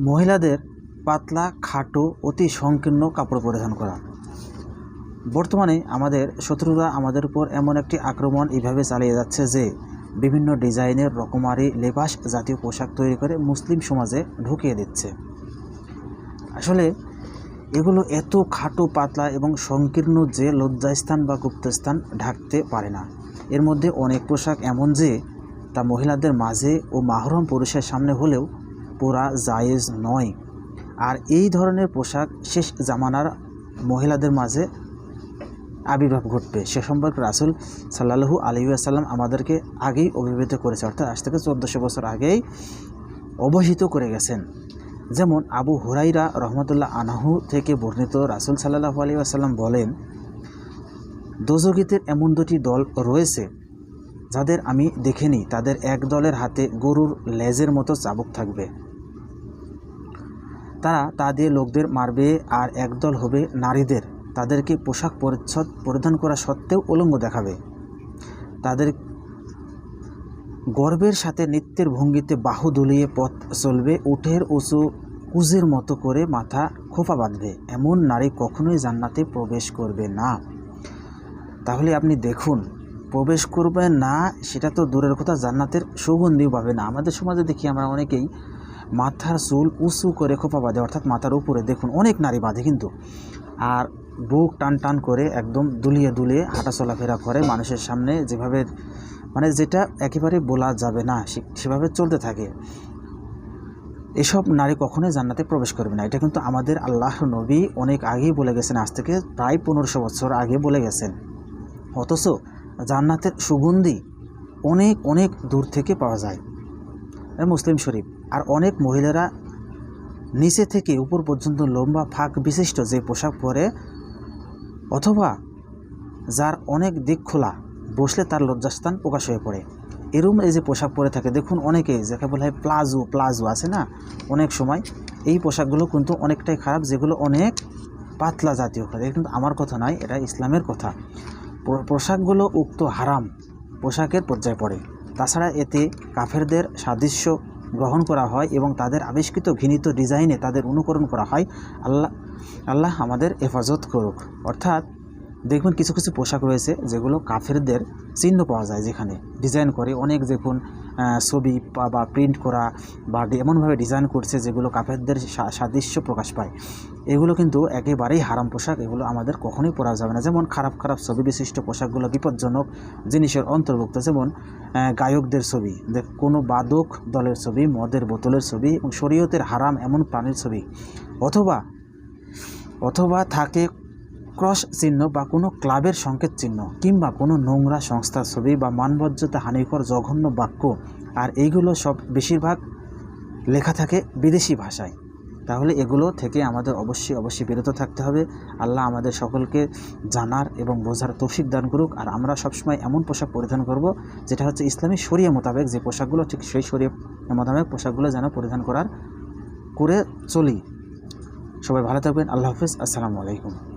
মহিলাদের পাতলা, খাটো, অতি সংকীর্ণ কাপড় পরিধান করা। বর্তমানে আমাদের শত্রুরা আমাদের উপর এমন একটি আক্রমণ এভাবে চালিয়ে যাচ্ছে যে, বিভিন্ন ডিজাইনের রকমারি লেবাস জাতীয় পোশাক তৈরি করে মুসলিম সমাজে ঢুকিয়ে দিচ্ছে। আসলে, এগুলো এত খাটো, পাতলা এবং সংকীর্ণ যে লজ্জাস্থান বা গুপ্তস্থান ঢাকতে পারে না। এর মধ্যে অনেক পোশাক এমন যে, তা মহিলাদের মাঝে ও মাহরম পুরুষের সামনে হলেও পরা জায়েজ নয়। আর এই ধরনের পোশাক শেষ জামানার মহিলাদের মাঝে আবির্ভাব ঘটবে। সে সম্পর্কে রাসুল সাল্লাহু আলহিউসাল্লাম আমাদেরকে আগেই অভিভূত করেছে, অর্থাৎ আজ থেকে চোদ্দোশো বছর আগেই অবহিত করে গেছেন। যেমন আবু হুরাইরা রহমতুল্লাহ আনাহু থেকে বর্ণিত রাসুল সাল্লাহু আলী আসাল্লাম বলেন, দোজগীতের এমন দুটি দল রয়েছে যাদের আমি দেখিনি। তাদের এক দলের হাতে গরুর লেজের মতো চাবুক থাকবে। তারা তা দিয়ে লোকদের মারবে আর একদল হবে নারীদের। তাদেরকে পোশাক পরিচ্ছদ পরিধান করা সত্ত্বেও উলঙ্গ দেখাবে। তাদের গর্বের সাথে নৃত্যের ভঙ্গিতে বাহু দুলিয়ে পথ চলবে। উঠের উঁচু কুজের মতো করে মাথা খোপা বাঁধবে। এমন নারী কখনোই জান্নাতে প্রবেশ করবে না। তাহলে আপনি দেখুন, প্রবেশ করবে না, সেটা তো দূরের কথা। জান্নাতের সুগন্ধিও পাবে না। আমাদের সমাজে দেখি আমরা অনেকেই মাথার চুল উঁচু করে খোপা বাঁধে, অর্থাৎ মাথার উপরে। দেখুন, অনেক নারী বাঁধে কিন্তু। আর বুক টান টান করে একদম দুলিয়ে দুলিয়ে হাঁটা চলাফেরা করে মানুষের সামনে। যেভাবে মানে যেটা একেবারে বলা যাবে না সেভাবে চলতে থাকে। এসব নারী কখনোই জান্নাতে প্রবেশ করবে না। এটা কিন্তু আমাদের আল্লাহ নবী অনেক আগেই বলে গেছেন, আজ থেকে প্রায় পনেরোশো বছর আগে বলে গেছেন। অথচ জান্নাতের সুগন্ধি অনেক অনেক দূর থেকে পাওয়া যায়। মুসলিম শরীফ। আর অনেক মহিলারা নিচে থেকে উপর পর্যন্ত লম্বা ফাঁক বিশিষ্ট যে পোশাক পরে, অথবা যার অনেক দিক খোলা, বসলে তার লজ্জাস্থান প্রকাশ হয়ে পড়ে। এরম এই যে পোশাক পরে থাকে, দেখুন অনেকেই যাকে বলা হয় প্লাজো প্লাজো আছে না? অনেক সময় এই পোশাকগুলো কিন্তু অনেকটাই খারাপ, যেগুলো অনেক পাতলা জাতীয় খাদ্য। কিন্তু আমার কথা নয়, এটা ইসলামের কথা। পোশাকগুলো উক্ত হারাম, পোশাকের পর্যায়ে পড়ে। তাছাড়া এতে কাফেরদের সাদৃশ্য গ্রহণ করা হয় এবং তাদের আবিষ্কৃত ঘৃণিত ডিজাইনে তাদের অনুকরণ করা হয়। আল্লাহ আল্লাহ আমাদের হেফাজত করুক। অর্থাৎ দেখবেন কিছু কিছু পোশাক রয়েছে যেগুলো কাফেরদের চিহ্ন পাওয়া যায় যেখানে। ডিজাইন করে অনেক দেখুন ছবি বা- প্রিন্ট করা বা এমনভাবে ডিজাইন করছে যেগুলো কাফেরদের সাদৃশ্য প্রকাশ পায়। এগুলো কিন্তু একেবারেই হারাম পোশাক, এগুলো আমাদের কখনোই পরা যাবে না। যেমন খারাপ খারাপ ছবি বিশিষ্ট পোশাকগুলো বিপজ্জনক জিনিসের অন্তর্ভুক্ত। যেমন গায়কদের ছবি, দেখ, কোনো বাদক দলের ছবি, মদের বোতলের ছবি, এবং শরীয়তের হারাম এমন প্রাণীর ছবি। অথবা অথবা থাকে ক্রস চিহ্ন বা কোনো ক্লাবের সংকেত চিহ্ন কিংবা কোনো নোংরা সংস্থার ছবি বা মানবজ্জতা হানিকর জঘন্য বাক্য। আর এইগুলো সব বেশিরভাগ লেখা থাকে বিদেশি ভাষায়। তাহলে এগুলো থেকে আমাদের অবশ্যই অবশ্যই বিরত থাকতে হবে। আল্লাহ আমাদের সকলকে জানার এবং বোঝার তৌফিক দান করুক। আর আমরা সবসময় এমন পোশাক পরিধান করব যেটা হচ্ছে ইসলামী শরিয়া মোতাবেক যে পোশাকগুলো ঠিক সেই শরিয়া মোতাবেক পোশাকগুলো যেন পরিধান করার করে চলি। সবাই ভালো থাকবেন। আল্লাহ হাফিজ। আসসালামু আলাইকুম।